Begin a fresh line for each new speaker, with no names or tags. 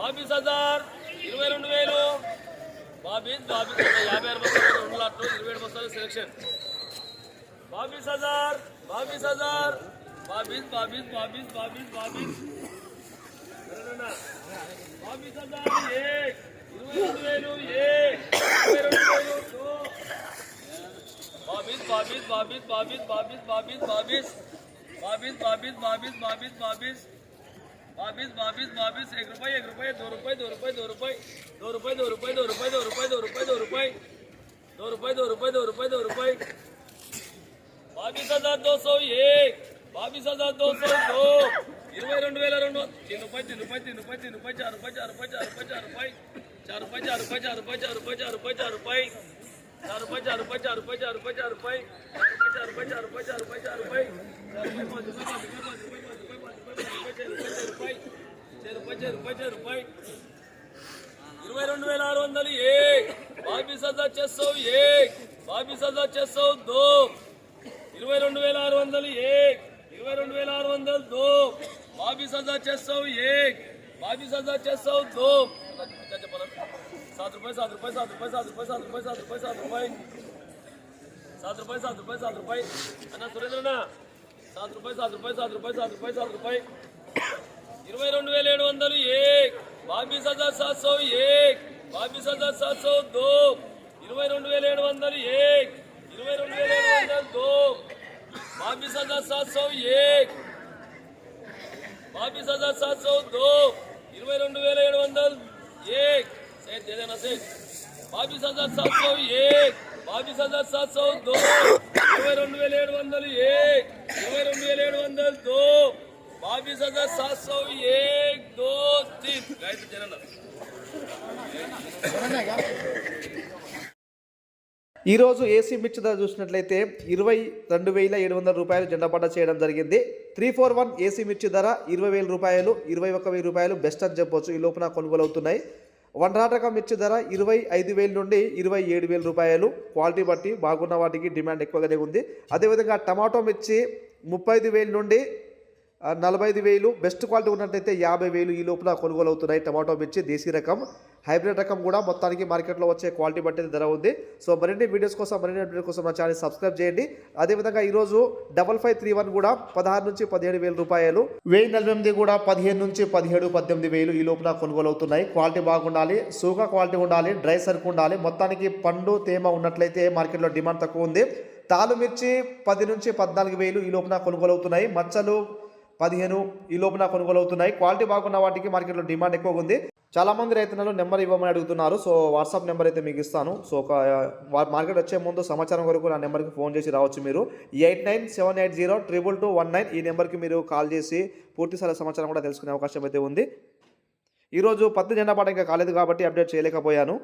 Bobby's హజార్ ఇరవై రెండు వేలు బాబీస్ బాబీస్ యాభై ఆరు బస్తాలు రెండు లాట్లు ఇరవై ఏడు బస్తాలు సెలెక్షన్ బాబీస్ హజార్ బాబీస్ హజార్ బాబీస్ బాబీస్ బాబీస్ బాబీస్ బాబీస్ ఎవరన్నా? బాబీస్ హజార్ ఏక్ ఇరవై రెండు వేలు ఏక్ ఇరవై రెండు వేలు దో. బాబీస్ బాబీస్ బాబీస్ బాబీస్ బాబీస్ బాబీస్ బాబీస్ బాబీస్ బాబీస్ బాబీస్ బాబీస్ బాబీస్ बाबीस बाबीस बाबीस एक रुपये एक रुपये दो रुपये दो रुपये दो रुपये दो रुपये दो रुपये दो रुपये दो रुपये दो रुपये दो रुपये दो रुपये दो रुपये दो रुपये दो रुपये बाबीस हजार दो सौ एक बाबीस हजार दो सौ दो ఇరవై రెండు వేల రెండు तीन रुपये तीन रुपये तीन रुपये तीन रुपये चार रुपये चार रुपये चार रुपये चार रुपये चार रुपये चार रुपये चार रुपये चार रुपये चार रुपये चार रुपये चार रुपये चार रुपये चार रुपये चार रुपये चार रुपये चार रुपये चार रुपये चार रुपये चार रुपये चार रुपये पाँच रुपये पाँच रुपये पाँच रुपये ఇరవై రెండు వేల ఆరు వందలు ఏక్ బాబీస్ హజార్ చెస్సౌ ఏక్ బాబీస్ హజార్ చెస్సౌ దో ఇరవై రెండు వేల ఆరు వందలు ఏక్ ఇరవై రెండు వేల ఆరు వందలు దో బాబీస్ హజార్ చెస్సౌ ఏక్ బాబీస్ హజార్ చెస్సౌ దో చెప్పాలి सात रुपये सात रुपये सात रुपये सात रुपये सात रुपये सात रुपये सात रुपये सात रुपये सात रुपये सात रुपये అన్న సురేంద్ర అన్న सात रुपये सात रुपये सात रुपये सात रुपये सात रुपये ఏక్ బాబీస్ హజార్ సాత్ సౌ ఏక్ బాబీస్ హజార్ సాత్ సౌ దో ఇరవై రెండు వేల ఏడు వందలు ఏక్. ఇరవై రెండు వేల ఏడు వందలు దో బాబీస్ హజార్ సాత్ సౌ ఏక్ బాబీస్ హజార్ సాత్ సౌ దో ఇరవై రెండు వేల ఏడు వందలు ఏక్. సేట్ ఏదైనా సేట్ బాబీస్ హజార్ సాత్ సౌ ఏక్ బాబీస్ హజార్ సాత్ సౌ దో ఇరవై రెండు వేల ఏడు వందలు ఏక్. ఇరవై రెండు వేల ఏడు వందలు దో బాబీస్ हजार सात सौ एक दो तीन
ఈరోజు ఏసీ మిర్చి ధర చూసినట్లయితే ఇరవై రెండు వేల ఏడు వందల రూపాయలు జెండాపడ్డ చేయడం జరిగింది. త్రీ ఫోర్ వన్ ఏసీ మిర్చి ధర ఇరవై వేల రూపాయలు ఇరవై ఒక్క వెయ్యి రూపాయలు బెస్ట్ అని చెప్పొచ్చు. ఈ లోపల కొనుగోలు అవుతున్నాయి వన్ రకం మిర్చి ధర ఇరవై ఐదు వేల నుండి ఇరవై ఏడు వేల రూపాయలు. క్వాలిటీ బట్టి బాగున్న వాటికి డిమాండ్ ఎక్కువగానే ఉంది. అదేవిధంగా టమాటో మిర్చి ముప్పై ఐదు వేల నుండి నలభై ఐదు వేలు బెస్ట్ క్వాలిటీ ఉన్నట్టయితే యాభై వేలు ఈ లోపల కొనుగోలు అవుతున్నాయి టమాటో మిర్చి దేశీ రకం హైబ్రిడ్ రకం కూడా మొత్తానికి మార్కెట్లో వచ్చే క్వాలిటీ బట్టి ధర ఉంది. సో మరిన్ని వీడియోస్ కోసం మరిన్ని అప్డేట్ కోసం నా ఛానల్ సబ్స్క్రైబ్ చేయండి. అదేవిధంగా ఈరోజు డబల్ ఫైవ్ త్రీ వన్ కూడా పదహారు నుంచి పదిహేడు వేల రూపాయలు వెయ్యి నలభై ఎనిమిది కూడా పదిహేను నుంచి పదిహేడు పద్దెనిమిది వేలు ఈ లోపల కొనుగోలు అవుతున్నాయి క్వాలిటీ బాగుండాలి సూగా క్వాలిటీ ఉండాలి డ్రై సరుకు ఉండాలి. మొత్తానికి పండు తేమ ఉన్నట్లయితే మార్కెట్లో డిమాండ్ తక్కువ ఉంది. తాలు మిర్చి పది నుంచి పద్నాలుగు వేలు ఈ లోపల కొనుగోలు అవుతున్నాయి మచ్చలు పదిహేను ఈ లోపున కొనుగోలు అవుతున్నాయి క్వాలిటీ బాగున్న వాటికి మార్కెట్లో డిమాండ్ ఎక్కువగా ఉంది. చాలా మంది రైతులు నెంబర్ ఇవ్వమని అడుగుతున్నారు. సో వాట్సాప్ నెంబర్ అయితే మీకు ఇస్తాను. సో ఒక మార్కెట్ వచ్చే ముందు సమాచారం కొరకు నా నెంబర్కి ఫోన్ చేసి రావచ్చు మీరు. Eight nine seven eight zero triple two one nine ఈ నెంబర్కి మీరు కాల్ చేసి పూర్తి స్థాయి సమాచారం కూడా తెలుసుకునే అవకాశం అయితే ఉంది. ఈరోజు పత్తి జెండా పాట ఇంకా కాలేదు కాబట్టి అప్డేట్ చేయలేకపోయాను.